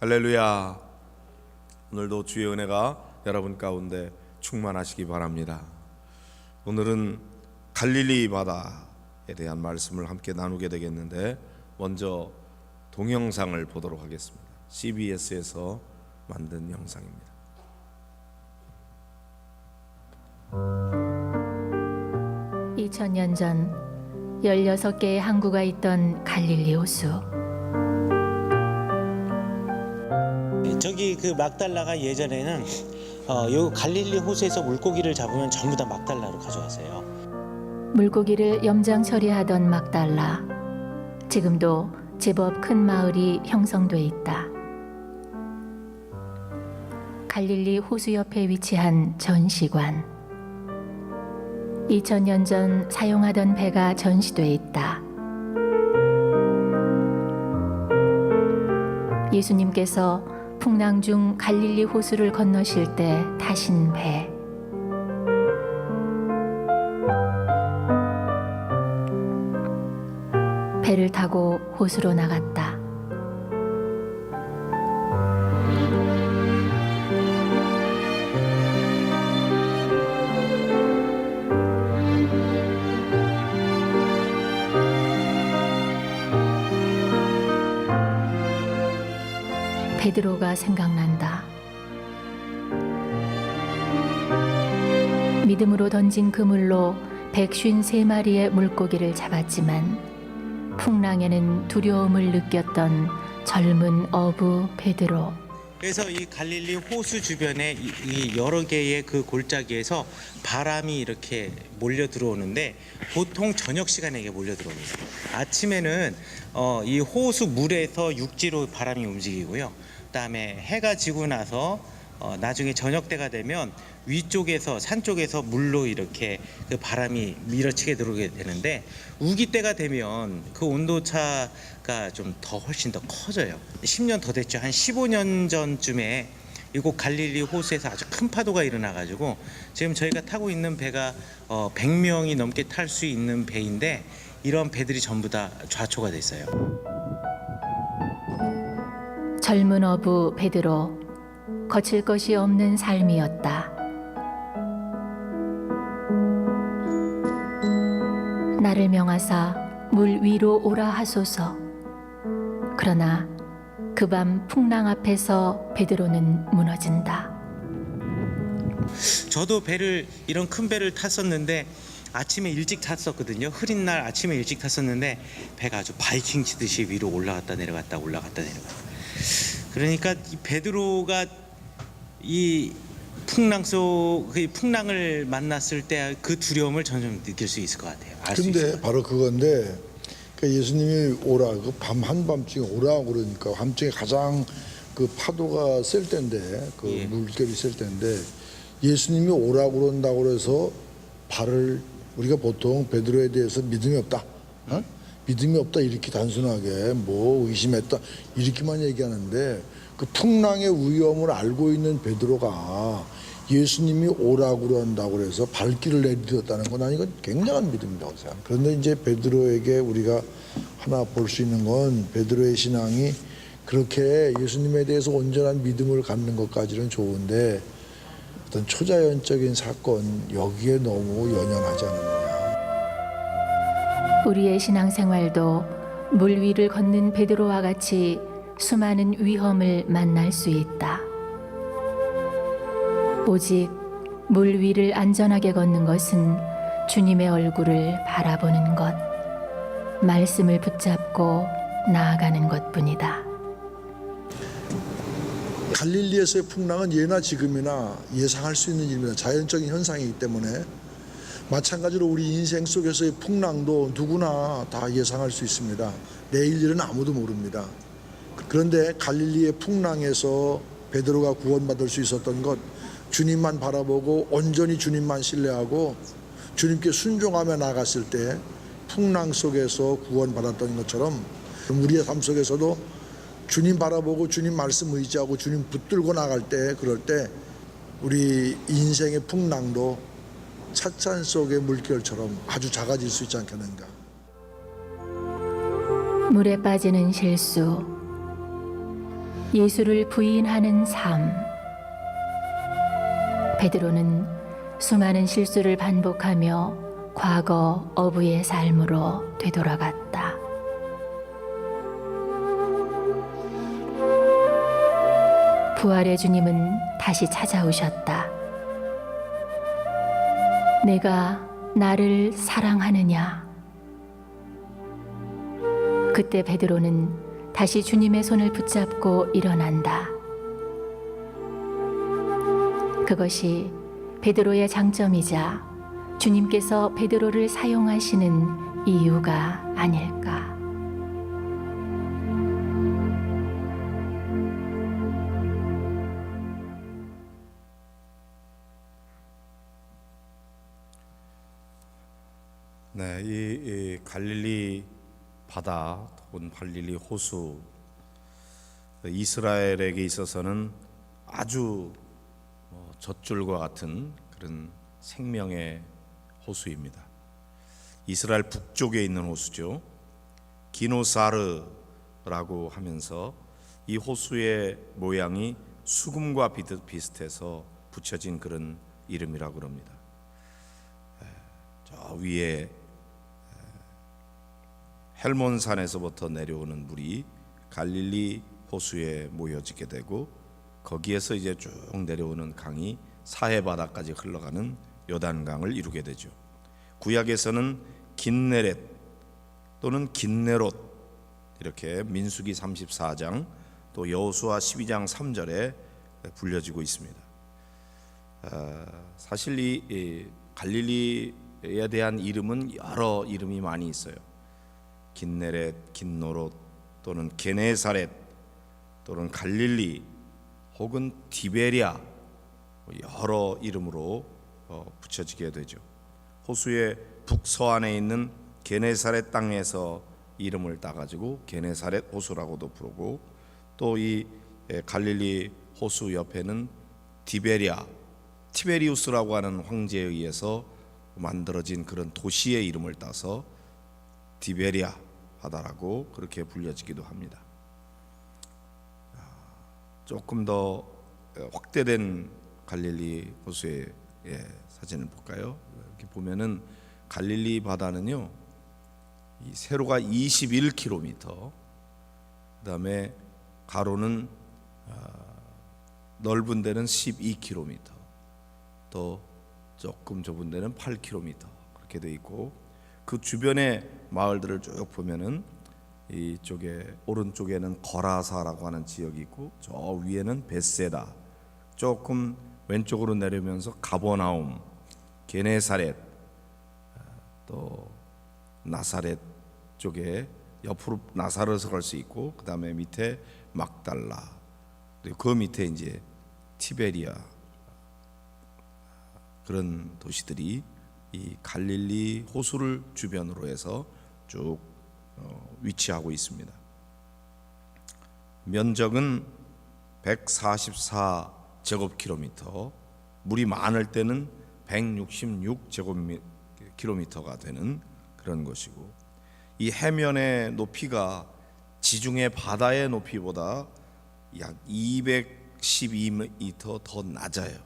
할렐루야. 오늘도 주의 은혜가 여러분 가운데 충만하시기 바랍니다. 오늘은 갈릴리 바다에 대한 말씀을 함께 나누게 되겠는데 먼저 동영상을 보도록 하겠습니다. CBS에서 만든 영상입니다. 이천 년전 16개의 항구가 있던 갈릴리 호수. 저기 그 막달라가 예전에는 어, 요 갈릴리 호수에서 물고기를 잡으면 전부 다 막달라로 가져왔어요. 물고기를 염장 처리하던 막달라. 지금도 제법 큰 마을이 형성돼 있다. 갈릴리 호수 옆에 위치한 전시관. 2000년 전 사용하던 배가 전시돼 있다. 예수님께서 풍랑 중 갈릴리 호수를 건너실 때 타신 배. 배를 타고 호수로 나갔다. 베드로가 생각난다. 믿음으로 던진 그물로 백쉰 세 마리의 물고기를 잡았지만 풍랑에는 두려움을 느꼈던 젊은 어부 베드로. 그래서 이 갈릴리 호수 주변에 이, 이 여러 개의 그 골짜기에서 바람이 이렇게 몰려 들어오는데 보통 저녁 시간에 이게 몰려 들어옵니다. 아침에는 어, 이 호수 물에서 육지로 바람이 움직이고요. 그다음에 해가 지고 나서 어, 나중에 저녁 때가 되면 위쪽에서 산 쪽에서 물로 이렇게 그 바람이 밀어치게 들어오게 되는데 우기 때가 되면 그 온도 차가 좀 더 훨씬 더 커져요. 10년 더 됐죠. 한 15년 전쯤에 이곳 갈릴리 호수에서 아주 큰 파도가 일어나 가지고 지금 저희가 타고 있는 배가 어, 100명이 넘게 탈 수 있는 배인데 이런 배들이 전부 다 좌초가 됐어요. 젊은 어부 베드로 거칠 것이 없는 삶이었다. 나를 명하사 물 위로 오라 하소서. 그러나 그 밤 풍랑 앞에서 베드로는 무너진다. 저도 배를 이런 큰 배를 탔었는데 아침에 일찍 탔었거든요. 흐린 날 아침에 일찍 탔었는데 배가 아주 바이킹 치듯이 위로 올라갔다 내려갔다 올라갔다 내려갔다. 그러니까 이 베드로가 이 풍랑 속, 그 풍랑을 만났을 때 그 두려움을 좀 느낄 수 있을 것 같아요. 알수 있을 것 근데 같아요. 바로 그건데 그 예수님이 오라 그 밤 한밤중에 오라 그러니까 밤중에 가장 그 파도가 셀 때인데 그 예. 물결이 셀 때인데 예수님이 오라 그런다고 그래서 발을 우리가 보통 베드로에 대해서 믿음이 없다. 어? 믿음이 없다 이렇게 단순하게 뭐 의심했다 이렇게만 얘기하는데 그 풍랑의 위험을 알고 있는 베드로가 예수님이 오라고 그런다고 그래서 발길을 내딛었다는 건 아니 이건 굉장한 믿음이라고 생각합니다. 그런데 이제 베드로에게 우리가 하나 볼 수 있는 건 베드로의 신앙이 그렇게 예수님에 대해서 온전한 믿음을 갖는 것까지는 좋은데 어떤 초자연적인 사건 여기에 너무 연연하지 않느냐. 우리의 신앙생활도 물 위를 걷는 베드로와 같이 수많은 위험을 만날 수 있다. 오직 물 위를 안전하게 걷는 것은 주님의 얼굴을 바라보는 것, 말씀을 붙잡고 나아가는 것뿐이다. 갈릴리에서의 풍랑은 예나 지금이나 예상할 수 있는 일입니다. 자연적인 현상이기 때문에 마찬가지로 우리 인생 속에서의 풍랑도 누구나 다 예상할 수 있습니다. 내일 일은 아무도 모릅니다. 그런데 갈릴리의 풍랑에서 베드로가 구원받을 수 있었던 것 주님만 바라보고 온전히 주님만 신뢰하고 주님께 순종하며 나갔을 때 풍랑 속에서 구원받았던 것처럼 우리의 삶 속에서도 주님 바라보고 주님 말씀 의지하고 주님 붙들고 나갈 때 그럴 때 우리 인생의 풍랑도 찻잔 속의 물결처럼 아주 작아질 수 있지 않겠는가. 물에 빠지는 실수, 예수를 부인하는 삶. 베드로는 수많은 실수를 반복하며 과거 어부의 삶으로 되돌아갔다. 부활의 주님은 다시 찾아오셨다. 내가 나를 사랑하느냐? 그때 베드로는 다시 주님의 손을 붙잡고 일어난다. 그것이 베드로의 장점이자 주님께서 베드로를 사용하시는 이유가 아닐까. 네, 이, 이 갈릴리 바다 혹은 갈릴리 호수 이스라엘에게 있어서는 아주 뭐 젖줄과 같은 그런 생명의 호수입니다. 이스라엘 북쪽에 있는 호수죠. 기노사르라고 하면서 이 호수의 모양이 수금과 비슷- 비슷해서 붙여진 그런 이름이라고 그럽니다. 저 위에 헬몬산에서부터 내려오는 물이 갈릴리 호수에 모여지게 되고 거기에서 이제 쭉 내려오는 강이 사해 바다까지 흘러가는 요단강을 이루게 되죠. 구약에서는 긴네렛 또는 긴네롯 이렇게 민수기 34장 또 여호수아 12장 3절에 불려지고 있습니다. 어, 사실 이, 이 갈릴리에 대한 이름은 여러 이름이 많이 있어요. 긴네렛, 긴노롯 또는 게네사렛 또는 갈릴리 혹은 디베리아 뭐 여러 이름으로 어, 붙여지게 되죠. 호수의 북서안에 있는 게네사렛 땅에서 이름을 따가지고 게네사렛 호수라고도 부르고 또 이 갈릴리 호수 옆에는 디베리아 티베리우스라고 하는 황제에 의해서 만들어진 그런 도시의 이름을 따서 디베리아 바다라고 그렇게 불려지기도 합니다. 아, 조금 더 확대된 갈릴리 호수의 예, 사진을 볼까요? 이렇게 보면은 갈릴리 바다는요, 이 세로가 21km, 그다음에 가로는 아, 넓은 데는 12km, 또 조금 좁은 데는 8km 그렇게 돼 있고 그 주변의 마을들을 쭉 보면은 이쪽에 오른쪽에는 거라사라고 하는 지역이 있고 저 위에는 베세다. 조금 왼쪽으로 내려면서 가버나움 게네사렛 또 나사렛 쪽에 옆으로 나사렛을 갈 수 있고 그 다음에 밑에 막달라. 그 밑에 이제 티베리아 그런 도시들이 이 갈릴리 호수를 주변으로 해서 쭉 어, 위치하고 있습니다. 면적은 144 제곱킬로미터, 물이 많을 때는 166 제곱킬로미터가 되는 그런 것이고 이 해면의 높이가 지중해 바다의 높이보다 약 212m 더 낮아요.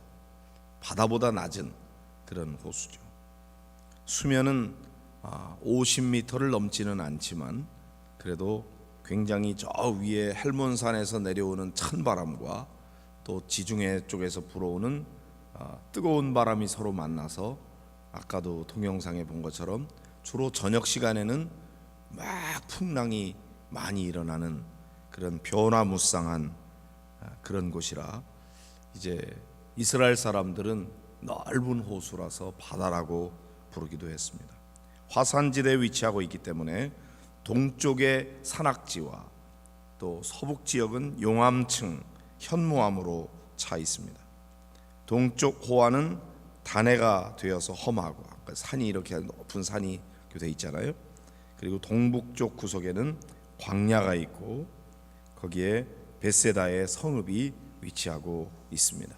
바다보다 낮은 그런 호수죠. 수면은 50m를 넘지는 않지만 그래도 굉장히 저 위에 헬몬산에서 내려오는 찬 바람과 또 지중해 쪽에서 불어오는 아, 뜨거운 바람이 서로 만나서 아까도 동영상에 본 것처럼 주로 저녁 시간에는 막 풍랑이 많이 일어나는 그런 변화무쌍한 아, 그런 곳이라 이제 이스라엘 사람들은 넓은 호수라서 바다라고 부르기도 했습니다. 화산지대에 위치하고 있기 때문에 동쪽의 산악지와 또 서북 지역은 용암층, 현무암으로 차 있습니다. 동쪽 호안은 단해가 되어서 험하고 산이 이렇게 높은 산이 돼 있잖아요. 그리고 동북쪽 구석에는 광야가 있고 거기에 베세다의 성읍이 위치하고 있습니다.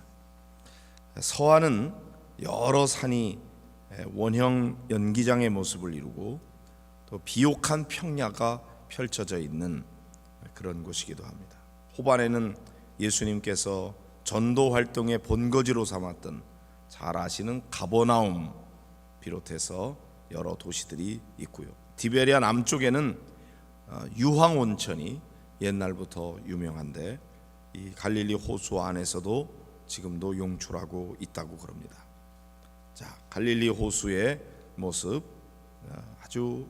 서안은 여러 산이 원형 연기장의 모습을 이루고 또 비옥한 평야가 펼쳐져 있는 그런 곳이기도 합니다. 호반에는 예수님께서 전도 활동의 본거지로 삼았던 잘 아시는 가버나움 비롯해서 여러 도시들이 있고요. 디베리아 남쪽에는 어, 유황 온천이 옛날부터 유명한데 이 갈릴리 호수 안에서도 지금도 용출하고 있다고 그럽니다. 자, 갈릴리 호수의 모습 어, 아주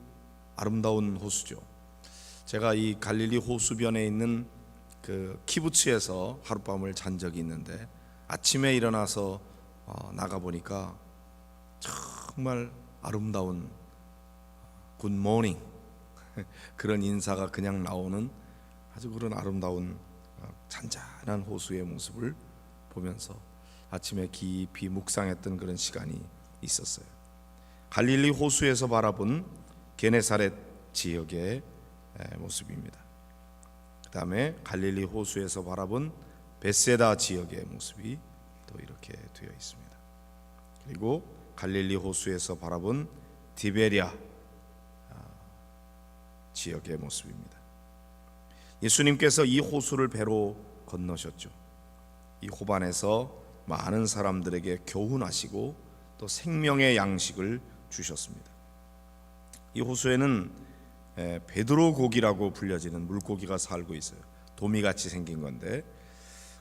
아름다운 호수죠. 제가 이 갈릴리 호수변에 있는 그 키부츠에서 하룻밤을 잔 적이 있는데 아침에 일어나서 어, 나가 보니까 정말 아름다운 굿모닝 그런 인사가 그냥 나오는 아주 그런 아름다운 어, 잔잔한 호수의 모습을 보면서 아침에 깊이 묵상했던 그런 시간이 있었어요. 갈릴리 호수에서 바라본 게네사렛 지역의 에, 모습입니다. 그다음에 갈릴리 호수에서 바라본 베세다 지역의 모습이 또 이렇게 되어 있습니다. 그리고 갈릴리 호수에서 바라본 디베리아 아, 지역의 모습입니다. 예수님께서 이 호수를 배로 건너셨죠. 이 호반에서 많은 사람들에게 교훈하시고 또 생명의 양식을 주셨습니다. 이 호수에는 에, 베드로 고기라고 불려지는 물고기가 살고 있어요. 도미같이 생긴 건데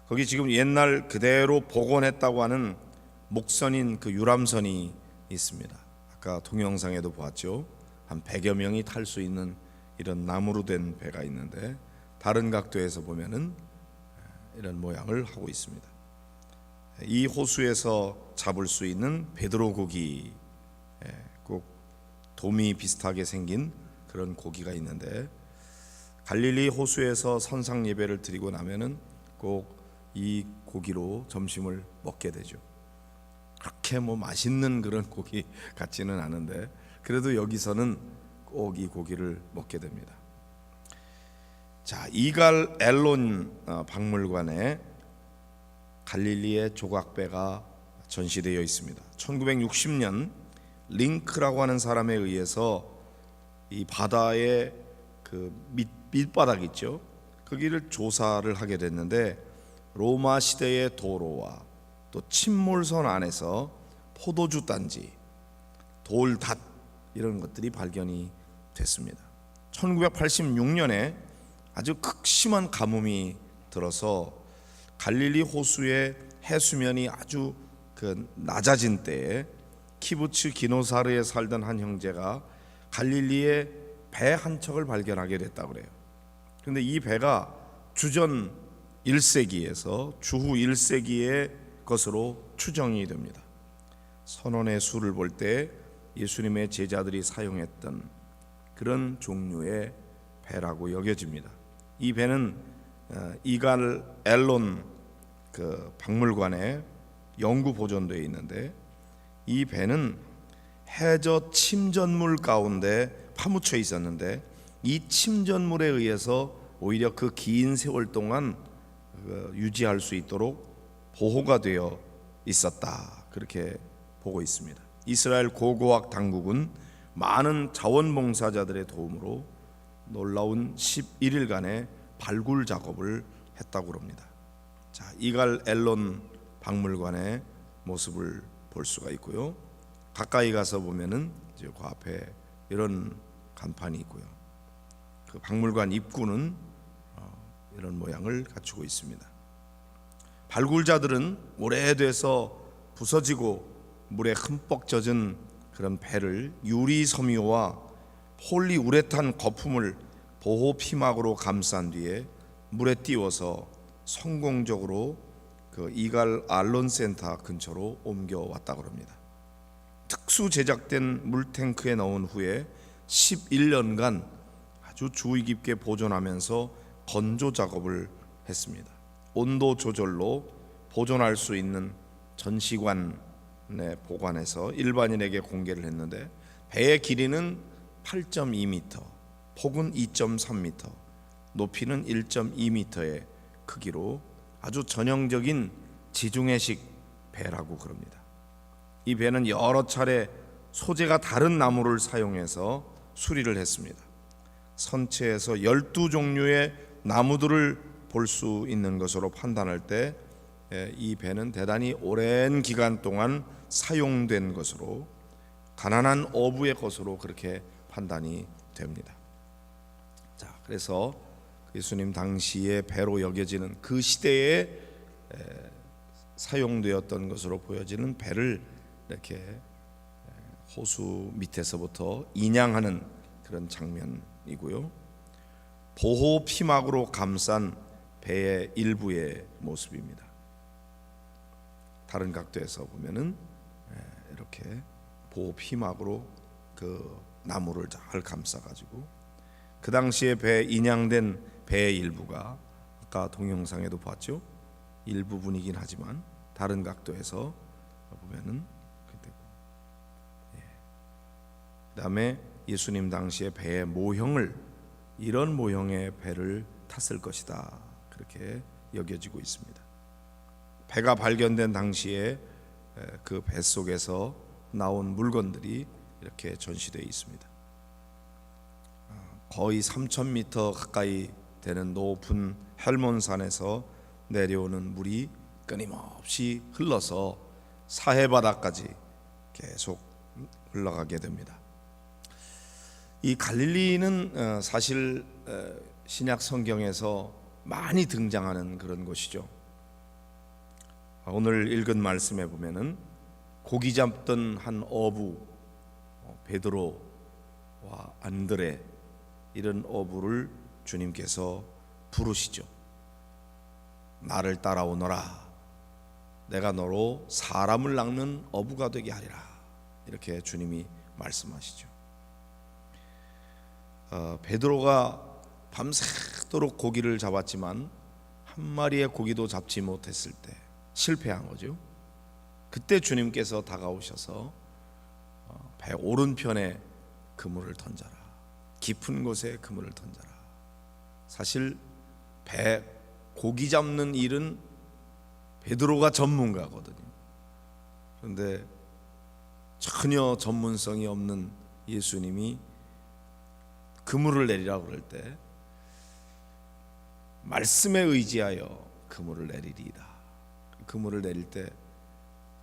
거기 지금 옛날 그대로 복원했다고 하는 목선인 그 유람선이 있습니다. 아까 동영상에도 보았죠. 한 100여 명이 탈 수 있는 이런 나무로 된 배가 있는데 다른 각도에서 보면은 이런 모양을 하고 있습니다. 이 호수에서 잡을 수 있는 베드로 고기 예, 꼭 도미 비슷하게 생긴 그런 고기가 있는데 갈릴리 호수에서 선상 예배를 드리고 나면은 꼭 이 고기로 점심을 먹게 되죠. 그렇게 뭐 맛있는 그런 고기 같지는 않은데 그래도 여기서는 꼭 이 고기를 먹게 됩니다. 자, 이갈 엘론 어, 박물관에 갈릴리의 조각배가 전시되어 있습니다. 1960년 링크라고 하는 사람에 의해서 이 바다의 그 밑, 밑바닥 있죠. 거기를 조사를 하게 됐는데 로마 시대의 도로와 또 침몰선 안에서 포도주 단지, 돌닷 이런 것들이 발견이 됐습니다. 1986년에 아주 극심한 가뭄이 들어서 갈릴리 호수의 해수면이 아주 그 낮아진 때에 키부츠 기노사르에 살던 한 형제가 갈릴리에 배 한 척을 발견하게 됐다 그래요. 그런데 이 배가 주전 1세기에서 주후 1세기의 것으로 추정이 됩니다. 선원의 수를 볼 때 예수님의 제자들이 사용했던 그런 종류의 배라고 여겨집니다. 이 배는 어, 이갈 앨론 그 박물관에 영구 보존되어 있는데 이 배는 해저 침전물 가운데 파묻혀 있었는데 이 침전물에 의해서 오히려 그 긴 세월 동안 그 유지할 수 있도록 보호가 되어 있었다 그렇게 보고 있습니다. 이스라엘 고고학 당국은 많은 자원봉사자들의 도움으로 놀라운 11일간의 발굴 작업을 했다고 합니다. 자, 이갈 앨런 박물관의 모습을 볼 수가 있고요. 가까이 가서 보면은 이제 그 앞에 이런 간판이 있고요. 그 박물관 입구는 어, 이런 모양을 갖추고 있습니다. 발굴자들은 오래돼서 부서지고 물에 흠뻑 젖은 그런 배를 유리 섬유와 폴리우레탄 거품을 보호 피막으로 감싼 뒤에 물에 띄워서 성공적으로 그 이갈 알론 센터 근처로 옮겨왔다고 합니다. 특수 제작된 물탱크에 넣은 후에 11년간 아주 주의 깊게 보존하면서 건조 작업을 했습니다. 온도 조절로 보존할 수 있는 전시관에 보관해서 일반인에게 공개를 했는데 배의 길이는 8.2m, 폭은 2.3m, 높이는 1.2m의 크기로 아주 전형적인 지중해식 배라고 그럽니다. 이 배는 여러 차례 소재가 다른 나무를 사용해서 수리를 했습니다. 선체에서 12종류의 나무들을 볼 수 있는 것으로 판단할 때 이 배는 대단히 오랜 기간 동안 사용된 것으로 가난한 어부의 것으로 그렇게 판단이 됩니다. 자, 그래서 예수님 당시의 배로 여겨지는 그 시대에 에, 사용되었던 것으로 보여지는 배를 이렇게 에, 호수 밑에서부터 인양하는 그런 장면이고요. 보호 피막으로 감싼 배의 일부의 모습입니다. 다른 각도에서 보면은 에, 이렇게 보호 피막으로 그 나무를 잘 감싸 가지고 그 당시에 배 인양된 배의 일부가 아까 동영상에도 봤죠. 일부분이긴 하지만 다른 각도에서 보면은 그때 예. 그다음에 예수님 당시에 배의 모형을 이런 모형의 배를 탔을 것이다 그렇게 여겨지고 있습니다. 배가 발견된 당시에 그배 속에서 나온 물건들이 이렇게 전시되어 있습니다. 거의 3,000m 가까이 되는 높은 헬몬산에서 내려오는 물이 끊임없이 흘러서 사해 바다까지 계속 흘러가게 됩니다. 이 갈릴리는 어, 사실 어, 신약 성경에서 많이 등장하는 그런 곳이죠. 오늘 읽은 말씀에 보면은 고기 잡던 한 어부 어, 베드로와 안드레 이런 어부를 주님께서 부르시죠. 나를 따라오너라. 내가 너로 사람을 낚는 어부가 되게 하리라. 이렇게 주님이 말씀하시죠. 어, 베드로가 밤새도록 고기를 잡았지만 한 마리의 고기도 잡지 못했을 때 실패한 거죠. 그때 주님께서 다가오셔서 어, 배 오른편에 그물을 던져라. 깊은 곳에 그물을 던져라. 사실 배 고기 잡는 일은 베드로가 전문가거든요. 그런데 전혀 전문성이 없는 예수님이 그물을 내리라 그럴 때 말씀에 의지하여 그물을 내리리이다. 그물을 내릴 때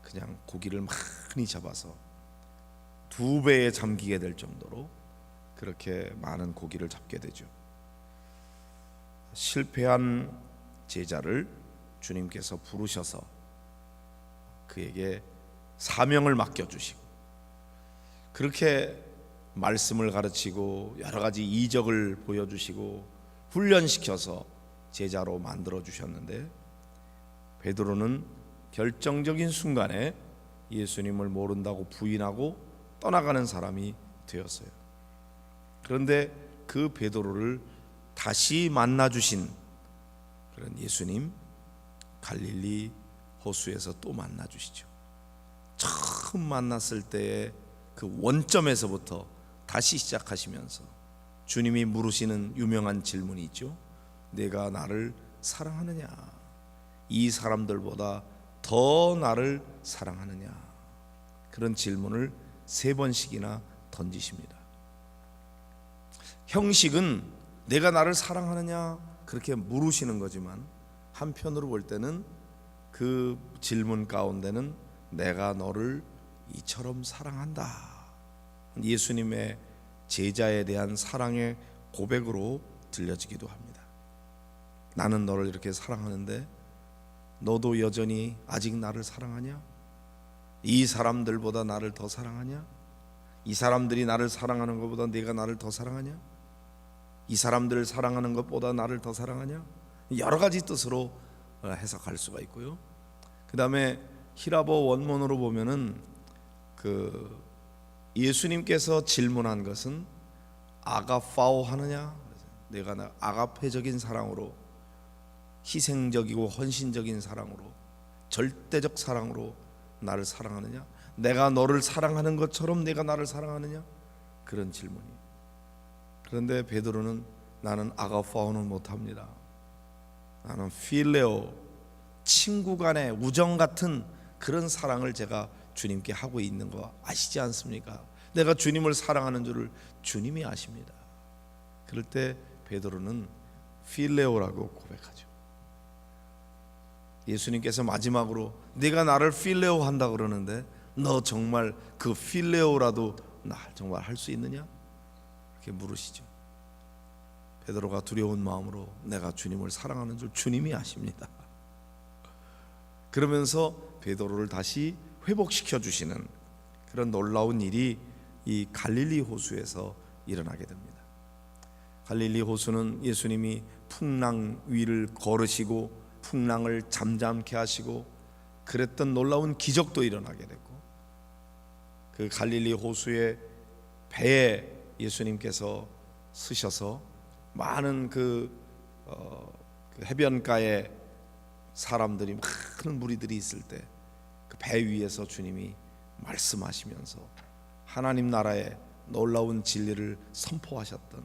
그냥 고기를 많이 잡아서 두 배에 잠기게 될 정도로 그렇게 많은 고기를 잡게 되죠. 실패한 제자를 주님께서 부르셔서 그에게 사명을 맡겨 주시고 그렇게 말씀을 가르치고 여러 가지 이적을 보여 주시고 훈련시켜서 제자로 만들어 주셨는데 베드로는 결정적인 순간에 예수님을 모른다고 부인하고 떠나가는 사람이 되었어요. 그런데 그 베드로를 다시 만나 주신 그런 예수님 갈릴리 호수에서 또 만나 주시죠. 처음 만났을 때의 그 원점에서부터 다시 시작하시면서 주님이 물으시는 유명한 질문이 있죠. 내가 나를 사랑하느냐? 이 사람들보다 더 나를 사랑하느냐? 그런 질문을 세 번씩이나 던지십니다. 형식은 내가 나를 사랑하느냐 그렇게 물으시는 거지만 한편으로 볼 때는 그 질문 가운데는 내가 너를 이처럼 사랑한다. 예수님의 제자에 대한 사랑의 고백으로 들려지기도 합니다. 나는 너를 이렇게 사랑하는데 너도 여전히 아직 나를 사랑하냐? 이 사람들보다 나를 더 사랑하냐? 이 사람들이 나를 사랑하는 것보다 네가 나를 더 사랑하냐? 이 사람들을 사랑하는 것보다 나를 더 사랑하냐? 여러 가지 뜻으로 어, 해석할 수가 있고요. 그 다음에 히라버 원문으로 보면은 그 예수님께서 질문한 것은 아가파오 하느냐? 내가 나 아가페적인 사랑으로 희생적이고 헌신적인 사랑으로 절대적 사랑으로 나를 사랑하느냐? 내가 너를 사랑하는 것처럼 내가 나를 사랑하느냐? 그런 질문이. 그런데 베드로는 나는 아가파오는 못합니다. 나는 필레오 친구 간의 우정 같은 그런 사랑을 제가 주님께 하고 있는 거 아시지 않습니까? 내가 주님을 사랑하는 줄을 주님이 아십니다. 그럴 때 베드로는 필레오라고 고백하죠. 예수님께서 마지막으로 네가 나를 필레오 한다 그러는데 너 정말 그 필레오라도 나 정말 할 수 있느냐? 이렇게 물으시죠. 베드로가 두려운 마음으로 내가 주님을 사랑하는 줄 주님이 아십니다. 그러면서 베드로를 다시 회복시켜 주시는 그런 놀라운 일이 이 갈릴리 호수에서 일어나게 됩니다. 갈릴리 호수는 예수님이 풍랑 위를 걸으시고 풍랑을 잠잠케 하시고 그랬던 놀라운 기적도 일어나게 됐고 그 갈릴리 호수의 배에 예수님께서 쓰셔서 많은 그, 어, 그 해변가에 사람들이 많은 무리들이 있을 때 그 배 위에서 주님이 말씀하시면서 하나님 나라의 놀라운 진리를 선포하셨던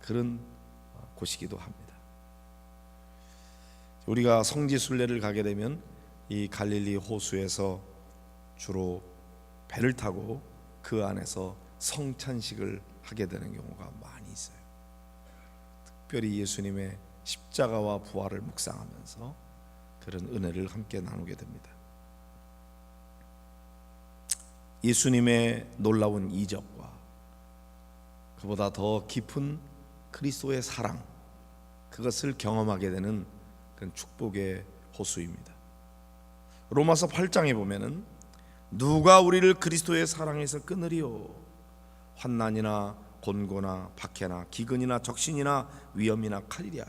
그런 곳이기도 합니다. 우리가 성지 순례를 가게 되면 이 갈릴리 호수에서 주로 배를 타고 그 안에서 성찬식을 하게 되는 경우가 많이 있어요. 특별히 예수님의 십자가와 부활을 묵상하면서 그런 은혜를 함께 나누게 됩니다. 예수님의 놀라운 이적과 그보다 더 깊은 그리스도의 사랑 그것을 경험하게 되는 그런 축복의 호수입니다. 로마서 8장에 보면은 누가 우리를 그리스도의 사랑에서 끊으리요 환난이나 곤고나 박해나 기근이나 적신이나 위험이나 칼이랴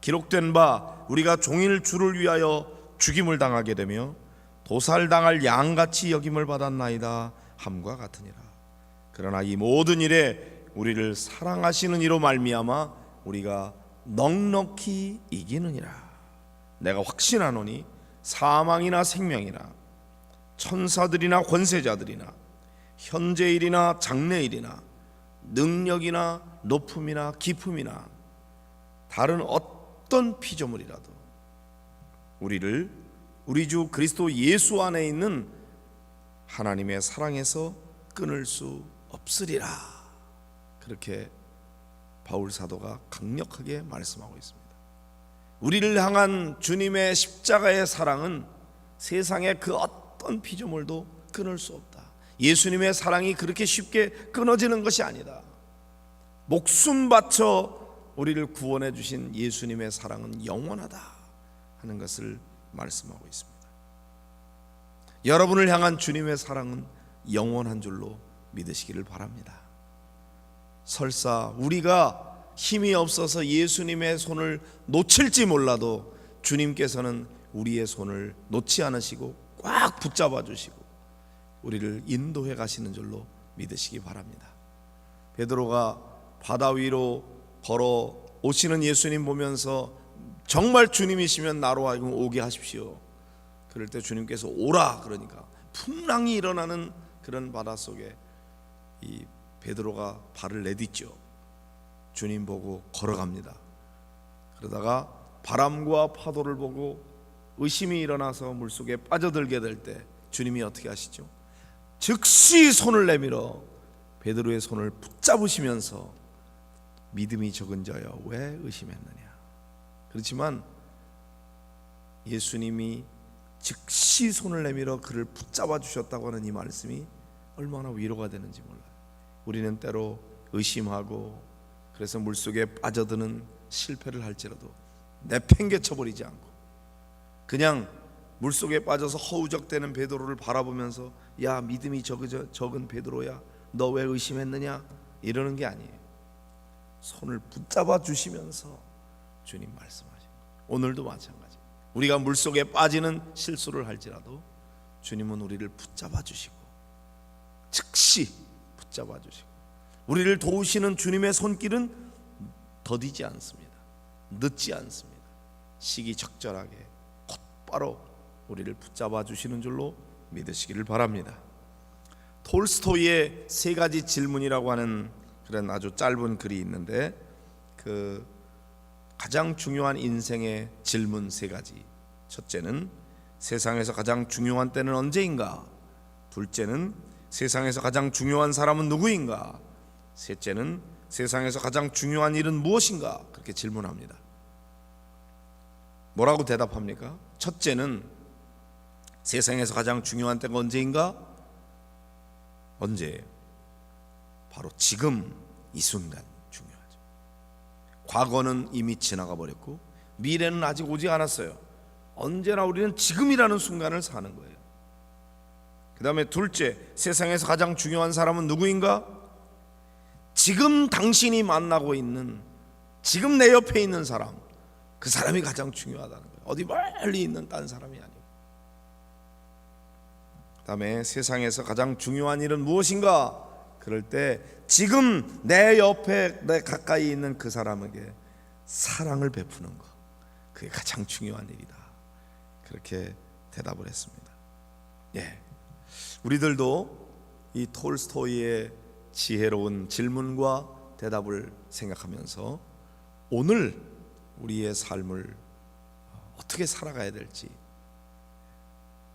기록된 바 우리가 종일 주를 위하여 죽임을 당하게 되며 도살당할 양같이 여김을 받았나이다 함과 같으니라. 그러나 이 모든 일에 우리를 사랑하시는 이로 말미암아 우리가 넉넉히 이기느니라. 내가 확신하노니 사망이나 생명이나 천사들이나 권세자들이나 현재일이나 장래일이나 능력이나 높음이나 깊음이나 다른 어떤 피조물이라도 우리를 우리 주 그리스도 예수 안에 있는 하나님의 사랑에서 끊을 수 없으리라. 그렇게 바울 사도가 강력하게 말씀하고 있습니다. 우리를 향한 주님의 십자가의 사랑은 세상의 그 어떤 피조물도 끊을 수 없다. 예수님의 사랑이 그렇게 쉽게 끊어지는 것이 아니다. 목숨 바쳐 우리를 구원해 주신 예수님의 사랑은 영원하다 하는 것을 말씀하고 있습니다. 여러분을 향한 주님의 사랑은 영원한 줄로 믿으시기를 바랍니다. 설사 우리가 힘이 없어서 예수님의 손을 놓칠지 몰라도 주님께서는 우리의 손을 놓지 않으시고 꽉 붙잡아 주시고 우리를 인도해 가시는 줄로 믿으시기 바랍니다. 베드로가 바다 위로 걸어 오시는 예수님 보면서 정말 주님이시면 나로 하여금 오게 하십시오. 그럴 때 주님께서 오라 그러니까 풍랑이 일어나는 그런 바다 속에 이 베드로가 발을 내딛죠. 주님 보고 걸어갑니다. 그러다가 바람과 파도를 보고 의심이 일어나서 물속에 빠져들게 될 때 주님이 어떻게 하시죠? 즉시 손을 내밀어 베드로의 손을 붙잡으시면서 믿음이 적은 자여 왜 의심했느냐? 그렇지만 예수님이 즉시 손을 내밀어 그를 붙잡아 주셨다고 하는 이 말씀이 얼마나 위로가 되는지 몰라요. 우리는 때로 의심하고 그래서 물속에 빠져드는 실패를 할지라도 내팽개쳐 버리지 않고 그냥 물속에 빠져서 허우적대는 베드로를 바라보면서 야 믿음이 적은, 적은 베드로야 너 왜 의심했느냐 이러는 게 아니에요. 손을 붙잡아 주시면서 주님 말씀하십니다. 오늘도 마찬가지. 우리가 물속에 빠지는 실수를 할지라도 주님은 우리를 붙잡아 주시고 즉시 붙잡아 주시고 우리를 도우시는 주님의 손길은 더디지 않습니다. 늦지 않습니다. 시기적절하게 곧바로 우리를 붙잡아 주시는 줄로 믿으시기를 바랍니다. 톨스토이의 세 가지 질문이라고 하는 그런 아주 짧은 글이 있는데 그 가장 중요한 인생의 질문 세 가지. 첫째는 세상에서 가장 중요한 때는 언제인가? 둘째는 세상에서 가장 중요한 사람은 누구인가? 셋째는 세상에서 가장 중요한 일은 무엇인가? 그렇게 질문합니다. 뭐라고 대답합니까? 첫째는 세상에서 가장 중요한 때가 언제인가? 언제예요? 바로 지금 이 순간 중요하죠. 과거는 이미 지나가 버렸고 미래는 아직 오지 않았어요. 언제나 우리는 지금이라는 순간을 사는 거예요. 그다음에 둘째, 세상에서 가장 중요한 사람은 누구인가? 지금 당신이 만나고 있는 지금 내 옆에 있는 사람 그 사람이 가장 중요하다는 거예요. 어디 멀리 있는 딴 사람이 아니고. 그 다음에 세상에서 가장 중요한 일은 무엇인가? 그럴 때 지금 내 옆에 내 가까이 있는 그 사람에게 사랑을 베푸는 것 그게 가장 중요한 일이다. 그렇게 대답을 했습니다. 예. 우리들도 이 톨스토이의 지혜로운 질문과 대답을 생각하면서 오늘 우리의 삶을 어떻게 살아가야 될지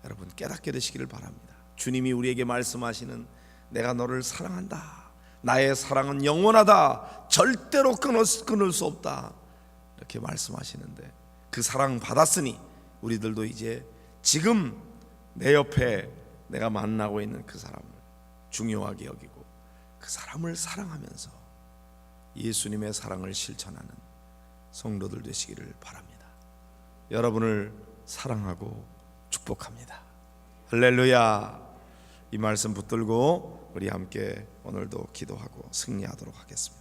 여러분 깨닫게 되시기를 바랍니다. 주님이 우리에게 말씀하시는 내가 너를 사랑한다. 나의 사랑은 영원하다. 절대로 끊을, 수- 없다. 이렇게 말씀하시는데 그 사랑 받았으니 우리들도 이제 지금 내 옆에 내가 만나고 있는 그 사람을 중요하게 여기고 그 사람을 사랑하면서 예수님의 사랑을 실천하는 성도들 되시기를 바랍니다. 여러분을 사랑하고 축복합니다. 할렐루야. 이 말씀 붙들고 우리 함께 오늘도 기도하고 승리하도록 하겠습니다.